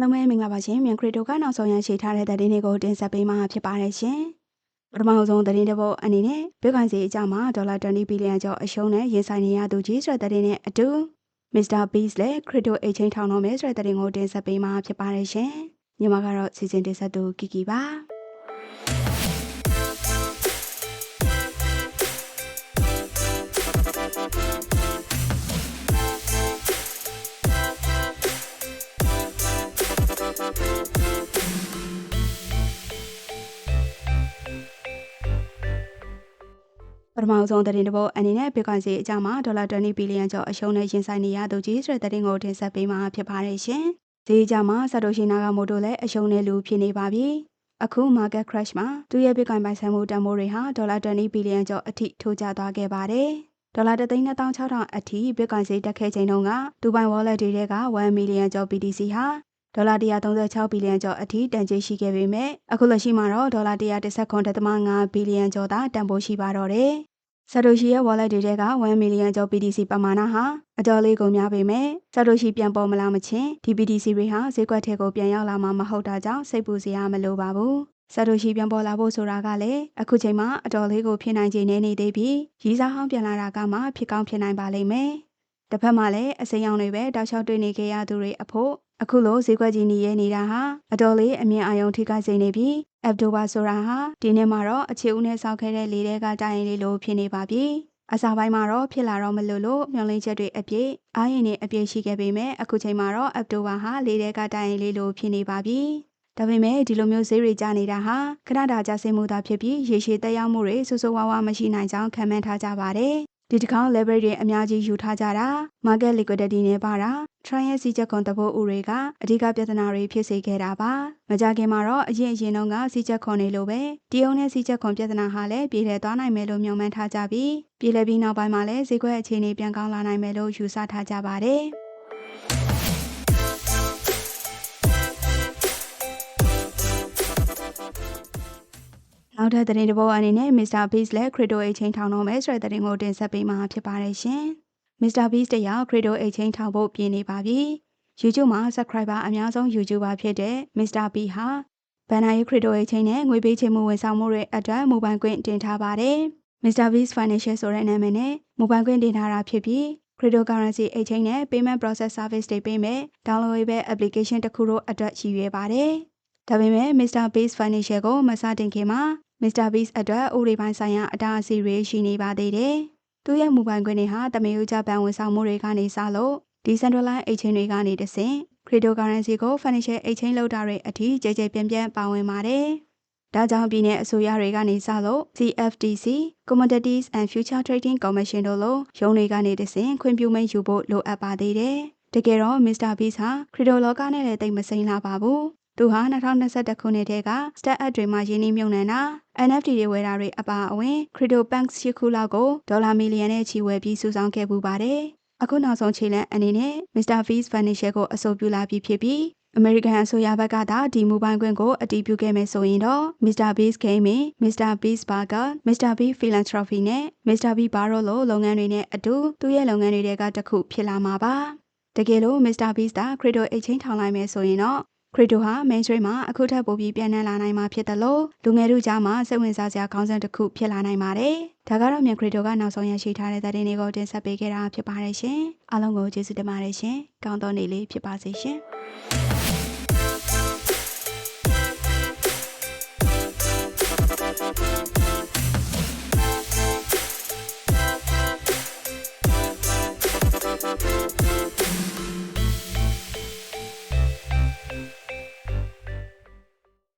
လုံးမဲမင်္ဂလာပါရှင်မြန်ခရစ်တိုကနောက်ဆုံးရရှိထားတဲ့သတင်းတွေကိုတင်ဆက်ပေးမှာဖြစ်ပါတယ်ရှင်ပထမဆုံးသတင်းတစ်ပုဒ်အနေနဲ့ဘစ်ကွန်စီအကြောင်းမှာဒေါ်လာ20ဘီလီယံကျော်အရှုံးနဲ့ရင်ဆိုင်နေရသူကြီးဆိုတဲ့သတင်းနဲ့အတူမစ္စတာဘီစ်လည်းခရစ်တိုအိတ်ချင်းထောင်တော်မယ်ဆိုတဲ့သတင်းကိုတင်ဆက်ပေးမှာဖြစ်ပါတယ်ရှင်ညီမကတော့စီစဉ်တင်ဆက်သူကီကီပါ ပထမဆုံးသတင်းတစ်ပုဒ်အနေနဲ့ဘစ်ကွန်စီအကြောင်းမှာဒေါ်လာ20ဘီလီယံကျော်အရှုံးနဲ့ရင်ဆိုင်နေရသူကြီးဆိုတဲ့သတင်းကိုတင်ဆက်ပေးမှာဖြစ်ပါတယ်ရှင်ဒီအကြောင်းမှာဆာတိုရှိနာဂါမိုတိုလည်းအရှုံးနဲ့လူဖြစ်နေပါပြီအခု market crash မှာသူ့ရဲ့ Bitcoin ပိုင်ဆိုင်မှုတန်ဖိုးတွေဟာဒေါ်လာ20ဘီလီယံကျော်အထိထိုးကျသွားခဲ့ပါတယ်။ဒေါ်လာ3,2600အထိ Bitcoin ဈေးတက်ခဲ့ချိန်တုန်းကသူပိုင် wallet တွေထဲက1မီလီယံကျော် BTC ဟာ ဒေါ်လာ136ဘီလီယံကျော်အထိတန်ကြေးရှိခဲ့ပေမဲ့အခုလက်ရှိမှာတော့ဒေါ်လာ119.5ဘီလီယံကျော်သာတန်ဖိုးရှိပါတော့တယ်။ဆာတိုရှိရဲ့ wallet တွေထဲက1မီလီယံကျော် BTC ပမာဏဟာအတော်လေးကုန်များပေမဲ့ဆာတိုရှိပြန်ပေါ်မလာမချင်းဒီ BTC တွေဟာဈေးကွက်ထဲကိုပြန်ရောက်လာမှာမဟုတ်တာကြောင့်စိတ်ပူစရာမလိုပါဘူး။ဆာတိုရှိပြန်ပေါ်လာဖို့ဆိုတာကလည်းအခုချိန်မှာအတော်လေးကိုဖြစ်နိုင်ခြေနေနေသေးပြီးရီးစားဟောင်းပြန်လာတာကမှဖြစ်ကောင်းဖြစ်နိုင်ပါလိမ့်မယ်။တစ်ဖက်မှာလည်းအစိမ်းရောင်တွေပဲတောက်လျှောက်တွေ့နေခဲ့ရသူတွေအဖို့ အခုလိုဈေးကွက်ကြီးနေရနေတာဟာအတော်လေးအမြင်အာရုံထိခိုက်စေနေပြီးအက်တိုဘာဆိုတာဟာဒီနေ့မှာတော့အခြေဦးနဲ့စောက်ခဲ့တဲ့လေတွေကတိုင်ရင်လေးလိုဖြစ်နေပါပြီ။အစာပိုင်းမှာတော့ဖြစ်လာတော့မလို့လို့မျောလင်းချက်တွေအပြည့်အားရင်နဲ့အပြည့်ရှိခဲ့ပေမဲ့အခုချိန်မှာတော့အက်တိုဘာဟာလေတွေကတိုင်ရင်လေးလိုဖြစ်နေပါပြီ။ဒါပေမဲ့ဒီလိုမျိုးဈေးတွေကျနေတာဟာခဏတာကျဆင်းမှုသာဖြစ်ပြီးရေရှည်တက်ရောက်မှုတွေဆူဆူဝါးဝါမရှိနိုင်ကြောင်းခံမှန်းထားကြပါတယ်။ ဒီတစ်ခါ leverage တွေအများကြီးယူထားကြတာ market liquidity နဲ့ပါတာ trend ရဲ့စီချက်ခွန်တဘိုးဥတွေကအဓိကပြဿနာတွေဖြစ်စေခဲ့တာပါမကြခင်မှာတော့အရင်အရင်တုန်းကစီချက်ခွန်နေလို့ပဲတရုံနဲ့စီချက်ခွန်ပြဿနာဟာလည်းပြည်လဲသွားနိုင်မယ်လို့မျှော်မှန်းထားကြပြီးပြည်လဲပြီးနောက်ပိုင်းမှာလည်းဈေးကွက်အခြေအနေပြန်ကောင်းလာနိုင်မယ်လို့ယူဆထားကြပါတယ် နောက်ထပ်သတင်းတစ်ပုဒ်အနေနဲ့ Mr. Beast လည်း Crypto Exchange ထောင်တော့မယ်ဆိုတဲ့သတင်းကိုတင်ဆက်ပေးမှာဖြစ်ပါတယ်ရှင်။ Mr. Beast တရား Crypto Exchange ထောင်ဖို့ပြင်နေပါပြီ။ YouTube မှာ Subscriber အများဆုံး YouTuber ဖြစ်တဲ့ Mr. B ဟာဘန်နာရီ Crypto Exchange နဲ့ငွေပေးချေမှုဝန်ဆောင်မှုတွေအတွက်မိုဘိုင်းကွင်းတင်ထားပါတယ်။ Mr. Beast Financial ဆိုတဲ့နာမည်နဲ့မိုဘိုင်းကွင်းတင်ထားတာဖြစ်ပြီး Cryptocurrency Exchange နဲ့ Payment Process Service တွေပေးမဲ့ Downloadable Application တစ်ခုတို့အတွက်ရည်ရွယ်ပါတယ်။ ဒါပေမဲ့ Mr. Beast Financial ကိုမစတင်ခင်မှာ Mr. Beast အတွက်ဥပဒေပိုင်းဆိုင်ရာအတားအဆီးတွေရှိနေပါသေးတယ်။သူ့ရဲ့မူပိုင်ခွင့်တွေဟာတမေယုကြပန်ဝန်ဆောင်မှုတွေကနေစလို့ Decentralized Exchange တွေကနေတဆင့် Cryptocurrency ကို Financial Exchange လုပ်တာတွေအထိကြဲကြဲပြန့်ပြန့်ပါဝင်ပါတယ်။ဒါကြောင့်ပြည်내အစိုးရတွေကနေစလို့ CFTC Commodities and Future Trading Commission တို့လိုရုံးတွေကနေတဆင့်ခွင့်ပြုမိန့်ယူဖို့လိုအပ်ပါသေးတယ်။တကယ်တော့ Mr. Beast ဟာခရီတိုလောကနဲ့လည်းတိတ်မစိမ့်လာပါဘူး သူဟာ2021ခုနှစ်ထဲက Start Up တွေမှာရင်းနှီးမြှုပ်နှံတာ NFT တွေဝယ်တာတွေအပါအဝင် Crypto Punks ရှစ်ခုလောက်ကိုဒေါ်လာမီလီယံနဲ့ချီဝယ်ပြီးစုဆောင်းခဲ့ပူပါတယ်။အခုနောက်ဆုံးခြေလှမ်းအနေနဲ့ Mr. Fees Financial ကိုအဆိုပြုလာပြီးဖြစ်ပြီးအမေရိကန်အစိုးရဘက်ကသာဒီမူပိုင်ခွင့်ကိုအတည်ပြုခဲ့မယ်ဆိုရင်တော့ Mr. Beast Gaming, Mr. Beast Burger, Mr. Beast Philanthropy နဲ့ Mr. Beast Barrel လိုလုပ်ငန်းတွေနဲ့အတူသူ့ရဲ့လုပ်ငန်းတွေကတစ်ခုဖြစ်လာမှာပါ။တကယ်လို့ Mr. Beast က Crypto Exchange ထောင်လိုက်မယ်ဆိုရင်တော့ ခရစ်တိုဟာ mainstream မှာအခုထပ်ပိုပြီးပြန်နှံလာနိုင်မှာဖြစ်တယ်လို့လူငယ်တို့ကြားမှာစိတ်ဝင်စားစရာခေါင်းစဉ်တစ်ခုဖြစ်လာနိုင်ပါတယ်။ဒါကတော့မြန်ခရစ်တိုကနောက်ဆုံးရရှိထားတဲ့သတင်းတွေကိုတင်ဆက်ပေးခဲ့တာဖြစ်ပါတယ်ရှင်။အားလုံးကိုကျေးဇူးတင်ပါတယ်ရှင်။ကောင်းသောနေ့လေးဖြစ်ပါစေရှင်။